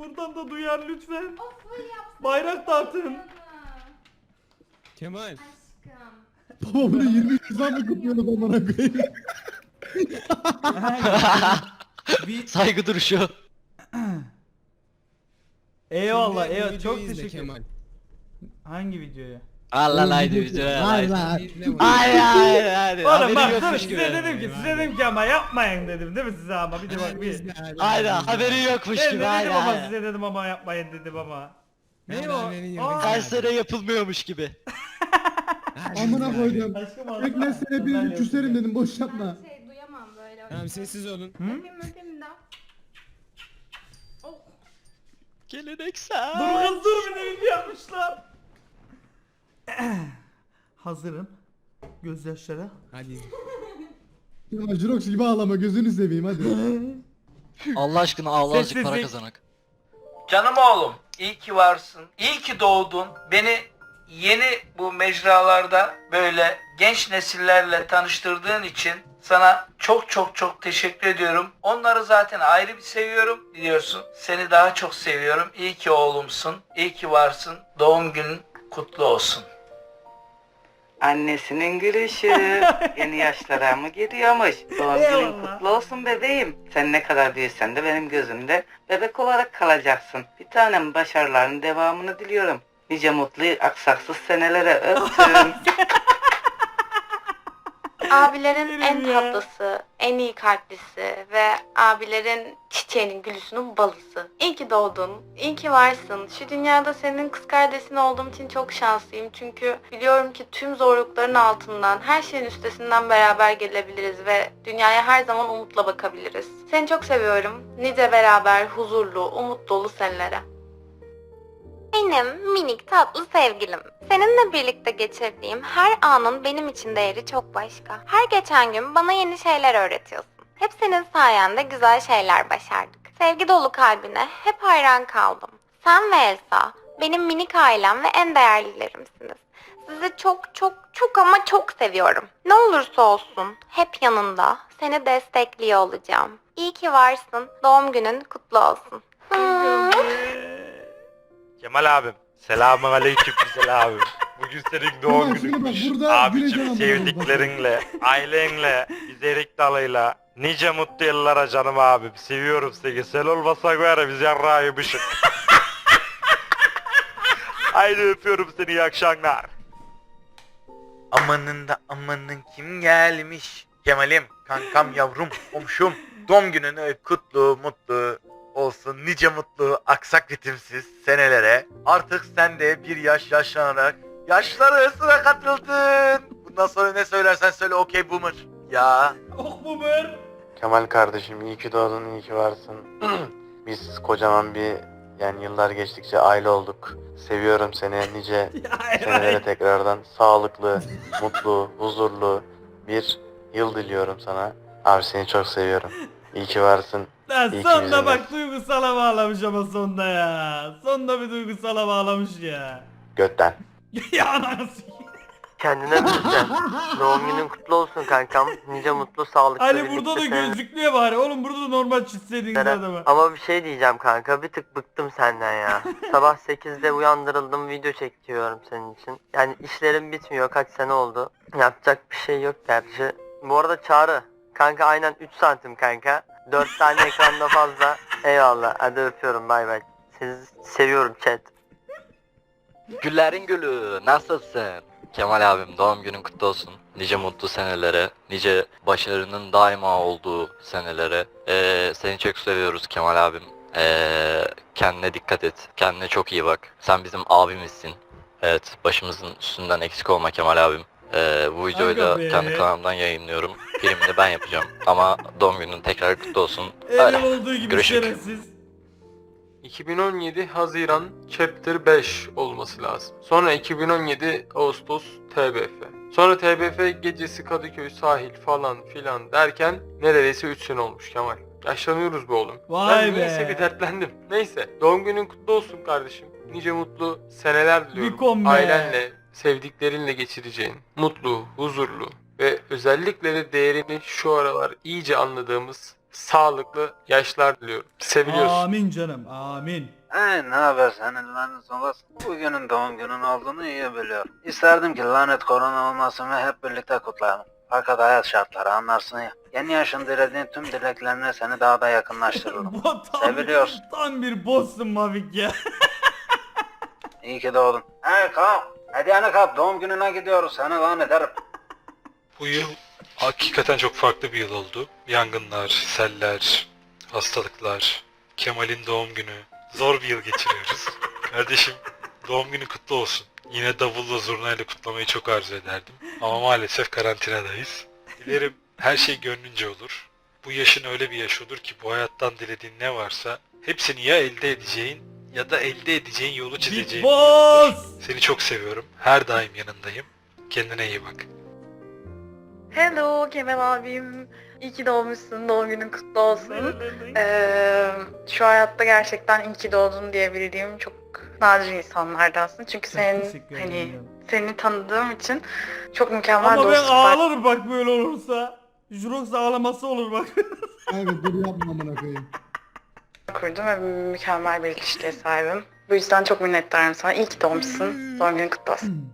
Buradan da duyar lütfen. Of böyle yapsana. Bayrak dağıtın. Kemal. Aşkım. Baba bunu 20 yüzden mi kutluyoruz amına koyayım? Bir... Saygı duruşu. Eyvallah eyvallah çok teşekkür. Hangi videoyu? Allah lan. İzle bunu. Haydi haydi haydi. Oğlum bak dur size dedim ki size dedim ki ama yapmayın dedim değil mi size ama bir de bak bir. hadi. haberin yokmuş Ben de gibi dedim haydi ama size dedim ama yapmayın dedim ama. Ben Ne o? sene yapılmıyormuş gibi. Amına koydum. Bekle sene bir küserim dedim boş yapma. Ben şey duyamam böyle. Tamam sessiz olun. Hı? Öpeyim öpeyim de. Oh. Geleneksel. Dur kız dur bir de video yapmışlar. Hazırım. Gözyaşlara. Hadi. Ya Jirox gibi ağlama gözünü seveyim hadi. Allah aşkına Allah azıcık para kazanak. Canım oğlum, iyi ki varsın. İyi ki doğdun. Beni yeni bu mecralarda böyle genç nesillerle tanıştırdığın için sana çok çok çok teşekkür ediyorum. Onları zaten ayrı bir seviyorum biliyorsun. Seni daha çok seviyorum. İyi ki oğlumsun. İyi ki varsın. Doğum günün kutlu olsun. Annesinin gülüşü yeni yaşlara mı gidiyormuş? Doğum günün Eyvallah. kutlu olsun bebeğim. Sen ne kadar büyüsen de benim gözümde bebek olarak kalacaksın. Bir tanem başarıların devamını diliyorum. Nice mutlu aksaksız senelere öptüm. Abilerin en tatlısı, en iyi kalplisi ve abilerin çiçeğinin gülüsünün balısı. İyi ki doğdun, iyi ki varsın. Şu dünyada senin kız kardeşin olduğum için çok şanslıyım. Çünkü biliyorum ki tüm zorlukların altından, her şeyin üstesinden beraber gelebiliriz ve dünyaya her zaman umutla bakabiliriz. Seni çok seviyorum. Nice beraber huzurlu, umut dolu senelere. Benim minik tatlı sevgilim. Seninle birlikte geçirdiğim her anın benim için değeri çok başka. Her geçen gün bana yeni şeyler öğretiyorsun. Hep senin sayende güzel şeyler başardık. Sevgi dolu kalbine hep hayran kaldım. Sen ve Elsa benim minik ailem ve en değerlilerimsiniz. Sizi çok çok çok ama çok seviyorum. Ne olursa olsun hep yanında seni destekliyor olacağım. İyi ki varsın. Doğum günün kutlu olsun. Hmm. Kemal abim. Selamun aleyküm güzel abim. Bugün senin doğum Kemal, şimdi bak, gününmüş. burada Abicim güleceğim ama sevdiklerinle, ailenle, güzellik dalıyla. Nice mutlu yıllara canım abim. Seviyorum seni. Sen olmasan var ya biz yarrağı yemişik. Haydi öpüyorum seni iyi akşamlar. Amanın da amanın kim gelmiş? Kemal'im, kankam, yavrum, komşum. Doğum gününü kutlu, mutlu olsun. Nice mutlu, aksak ritimsiz senelere. Artık sen de bir yaş yaşlanarak yaşlar arasına katıldın. Bundan sonra ne söylersen söyle okey boomer. Ya. Oh bu ber. Kemal kardeşim iyi ki doğdun, iyi ki varsın. Biz kocaman bir yani yıllar geçtikçe aile olduk. Seviyorum seni nice senelere tekrardan sağlıklı, mutlu, huzurlu bir yıl diliyorum sana. Abi seni çok seviyorum. İyi ki varsın. Lan sonda bak duygusala bağlamış ama sonda ya. Sonda bir duygusala bağlamış ya. Götten. ya sikeyim. Kendine müzisyen. Doğum günün kutlu olsun kankam. Nice mutlu sağlıklı Ali burada da gözlüklüye bari. Oğlum burada da normal çizseydiniz adamı. Ama bir şey diyeceğim kanka. Bir tık bıktım senden ya. Sabah 8'de uyandırıldım video çekiyorum senin için. Yani işlerim bitmiyor. Kaç sene oldu. Yapacak bir şey yok gerçi. Bu arada Çağrı. Kanka aynen 3 santim kanka. 4 tane ekranda fazla. Eyvallah. Hadi öpüyorum bay bay. Sizi seviyorum chat. Güllerin gülü nasılsın? Kemal abim doğum günün kutlu olsun. Nice mutlu senelere, nice başarının daima olduğu senelere. Ee, seni çok seviyoruz Kemal abim. Ee, kendine dikkat et. Kendine çok iyi bak. Sen bizim abimizsin. Evet, başımızın üstünden eksik olma Kemal abim. Ee, bu videoyu Aga da be. kendi kanalımdan yayınlıyorum. Filmini ben yapacağım. Ama doğum günün tekrar kutlu olsun. Öyle. olduğu gibi Görüşürüz. şerefsiz. 2017 Haziran Chapter 5 olması lazım. Sonra 2017 Ağustos TBF. Sonra TBF gecesi Kadıköy sahil falan filan derken neredeyse 3 sene olmuş Kemal. Yaşlanıyoruz be oğlum. Vay ben niyeyse be. bir dertlendim. Neyse doğum günün kutlu olsun kardeşim. Nice mutlu seneler diliyorum. Bikom be. Ailenle, sevdiklerinle geçireceğin mutlu, huzurlu ve özellikle de değerini şu aralar iyice anladığımız sağlıklı yaşlar diliyorum. Seviliyorsun. Amin canım amin. He ne haber senin lanet olası. Bugünün doğum günün olduğunu iyi biliyorum. İsterdim ki lanet korona olmasın ve hep birlikte kutlayalım. Fakat hayat şartları anlarsın ya. Yeni yaşın dilediğin tüm dileklerine seni daha da yakınlaştırırım. Bu tam, Seviliyorsun. tam bir boss'un Mavik ya. İyi ki doğdun. He kal. Hediyeni kap doğum gününe gidiyoruz seni lan ederim. Bu yıl hakikaten çok farklı bir yıl oldu. Yangınlar, seller, hastalıklar, Kemal'in doğum günü. Zor bir yıl geçiriyoruz. Kardeşim doğum günü kutlu olsun. Yine davulla zurnayla kutlamayı çok arzu ederdim. Ama maalesef karantinadayız. Dilerim her şey gönlünce olur. Bu yaşın öyle bir yaş olur ki bu hayattan dilediğin ne varsa hepsini ya elde edeceğin ya da elde edeceğin yolu Big çizeceğin boss. Seni çok seviyorum. Her daim yanındayım. Kendine iyi bak. Hello Kemal abim. İyi ki doğmuşsun. Doğum günün kutlu olsun. Ee, şu hayatta gerçekten iyi ki doğdun diyebildiğim çok nadir insanlardansın. Çünkü Çok senin teşekkür hani ederim. seni tanıdığım için çok mükemmel Ama ben dostluklar ağlarım bak böyle olursa. Jurox ağlaması olur bak. Kanka dur yapma amına koyayım. Kurdum ve mükemmel bir ilişkiye sahibim. Bu yüzden çok minnettarım sana. İyi ki doğmuşsun. Doğum günün kutlu olsun.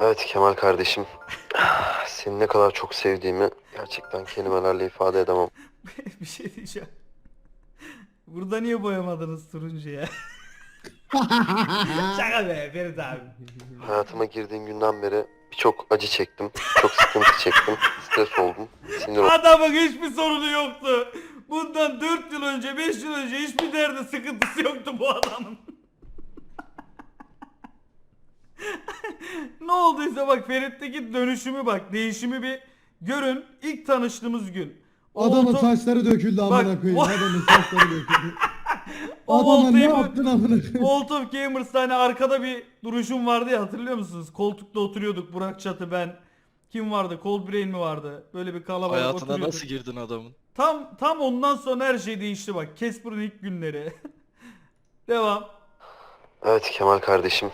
Evet Kemal kardeşim. Seni ne kadar çok sevdiğimi gerçekten kelimelerle ifade edemem. bir şey diyeceğim. Burada niye boyamadınız turuncu ya? Şaka be Ferit abi. Hayatıma girdiğin günden beri birçok acı çektim. Çok sıkıntı çektim. Stres oldum. Sinir oldum. Adamın hiçbir sorunu yoktu. Bundan 4 yıl önce 5 yıl önce hiçbir derdi sıkıntısı yoktu bu adamın. ne olduysa bak Ferit'teki dönüşümü bak değişimi bir görün ilk tanıştığımız gün. O Adamın olta- saçları döküldü amına koyayım. o- Adamın saçları döküldü. o Adama ne voltayı- yaptın amına koyayım? World of Gamers'ta hani arkada bir duruşum vardı ya hatırlıyor musunuz? Koltukta oturuyorduk Burak Çatı ben. Kim vardı? Cold Brain mi vardı? Böyle bir kalabalık oturuyorduk. girdin adamın? Tam tam ondan sonra her şey değişti bak. Casper'ın ilk günleri. Devam. Evet Kemal kardeşim.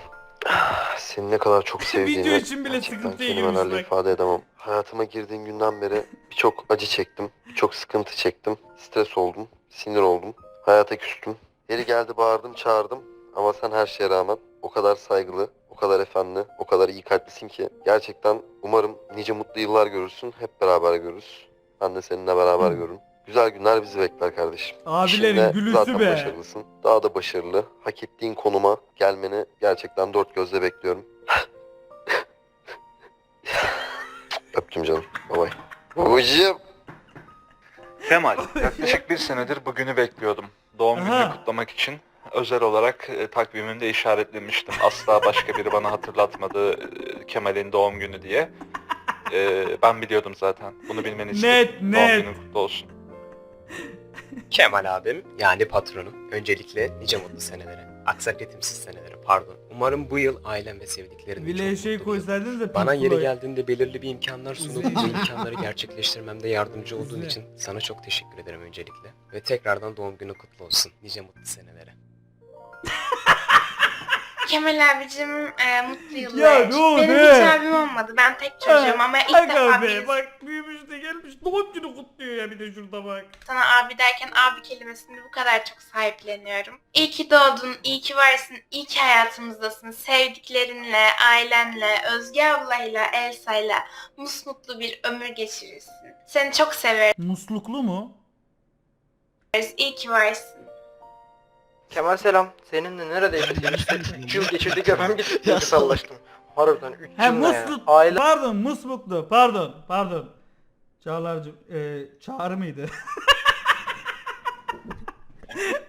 Seni ne kadar çok sevdiğimi Video için bile gerçekten sıkıntıya kelimelerle girmiş bak. ifade edemem. Hayatıma girdiğin günden beri birçok acı çektim. Birçok sıkıntı çektim. Stres oldum. Sinir oldum. Hayata küstüm. Yeri geldi bağırdım çağırdım. Ama sen her şeye rağmen o kadar saygılı, o kadar efendi, o kadar iyi kalplisin ki gerçekten umarım nice mutlu yıllar görürsün. Hep beraber görürüz. Ben de seninle beraber görürüm. Güzel günler bizi bekler kardeşim. Abilerin İşinde gülüsü zaten be. başarılısın. Daha da başarılı. Hak ettiğin konuma gelmeni gerçekten dört gözle bekliyorum. Öptüm canım. Bye bye. Babacığım. Kemal, yaklaşık bir senedir bugünü bekliyordum. Doğum gününü Aha. kutlamak için özel olarak e, takvimimde işaretlemiştim. Asla başka biri bana hatırlatmadı e, Kemal'in doğum günü diye. E, ben biliyordum zaten. Bunu bilmeni istedim. Net, Doğum net. günün kutlu olsun. Kemal abim yani patronum. Öncelikle nice mutlu senelere. Aksak ritimsiz senelere pardon. Umarım bu yıl ailem ve sevdiklerinle Bile çok şey mutlu bir yıl. koysaydınız da Bana yeri geldiğinde belirli bir imkanlar bu İzle. imkanları gerçekleştirmemde yardımcı olduğun için sana çok teşekkür ederim öncelikle. Ve tekrardan doğum günü kutlu olsun. Nice mutlu senelere. Kemal abicim e, mutlu yıllar. Ya ne oldu? Benim hiç abim olmadı. Ben tek çocuğum ama ilk Aga defa be birisi bak büyümüş de gelmiş doğum günü kutluyor ya bir de şurada bak. sana abi derken abi kelimesini bu kadar çok sahipleniyorum. İyi ki doğdun, iyi ki varsın, iyi ki hayatımızdasın. Sevdiklerinle, ailenle, Özge ablayla, Elsa'yla musmutlu bir ömür geçirirsin. Seni çok severiz. Musluklu mu? İyi ki varsın. Kemal selam. Seninle neredeyse Twitch'te 3 yıl geçirdik ve ben gittik duygusallaştım. Harbiden 3 He yıl ya? musluk. Aile Pardon musluklu pardon pardon. Çağlar'cığım e, çağrı mıydı?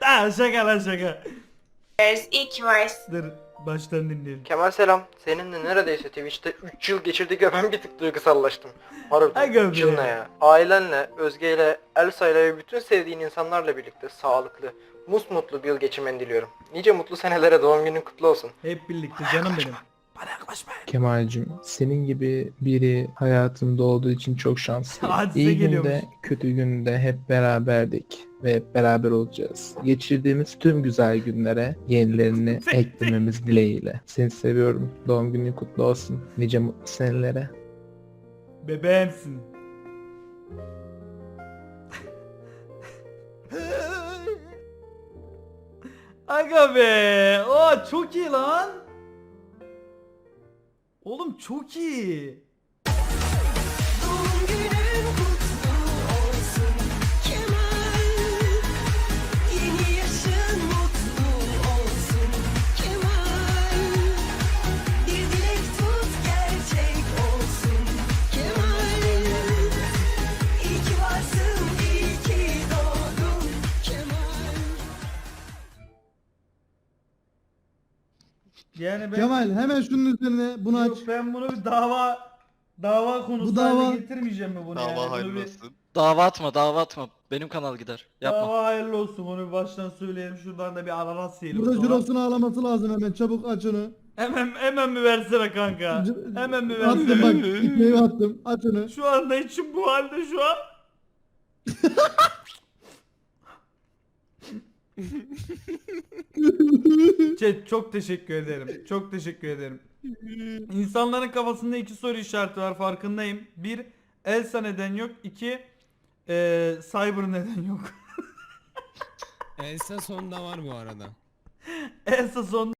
Daha şaka lan şaka. Varsın. Dur baştan dinleyelim. Kemal selam. Seninle neredeyse Twitch'te 3 yıl geçirdik ve ben bir tık duygusallaştım. Harbiden Aga 3 yıl be. ne ya? Ailenle, Özge ile, Elsa ile ve bütün sevdiğin insanlarla birlikte sağlıklı, musmutlu bir yıl geçirmeni diliyorum. Nice mutlu senelere doğum günün kutlu olsun. Hep birlikte canım benim. Bana yaklaşmayın. Kemal'cim senin gibi biri hayatımda olduğu için çok şanslıyım. Hadise İyi geliyormuş. günde kötü günde hep beraberdik ve hep beraber olacağız. Geçirdiğimiz tüm güzel günlere yenilerini eklememiz dileğiyle. Seni seviyorum. Doğum günün kutlu olsun. Nice mutlu senelere. Bebeğimsin. Aga be. Aa, çok iyi lan. Oğlum çok iyi. Yani ben Kemal hemen şunun üzerine bunu aç. Yok, ben bunu bir dava dava konusu Bu dava- haline getirmeyeceğim mi bunu yani? Bunu bir- Dava atma dava atma. Benim kanal gider. Dava hayırlı olsun onu bir baştan söyleyelim. Şuradan da bir ananas yiyelim. Burada cirosunu ağlaması lazım hemen çabuk aç onu. Hemen hemen mi versene kanka? C- Hemen mi Attım versene? bak ipliği attım aç onu. Şu anda içim bu halde şu an. Chat çok teşekkür ederim. Çok teşekkür ederim. İnsanların kafasında iki soru işareti var farkındayım. Bir, Elsa neden yok? İki, eee Cyber neden yok? Elsa sonda var bu arada. Elsa son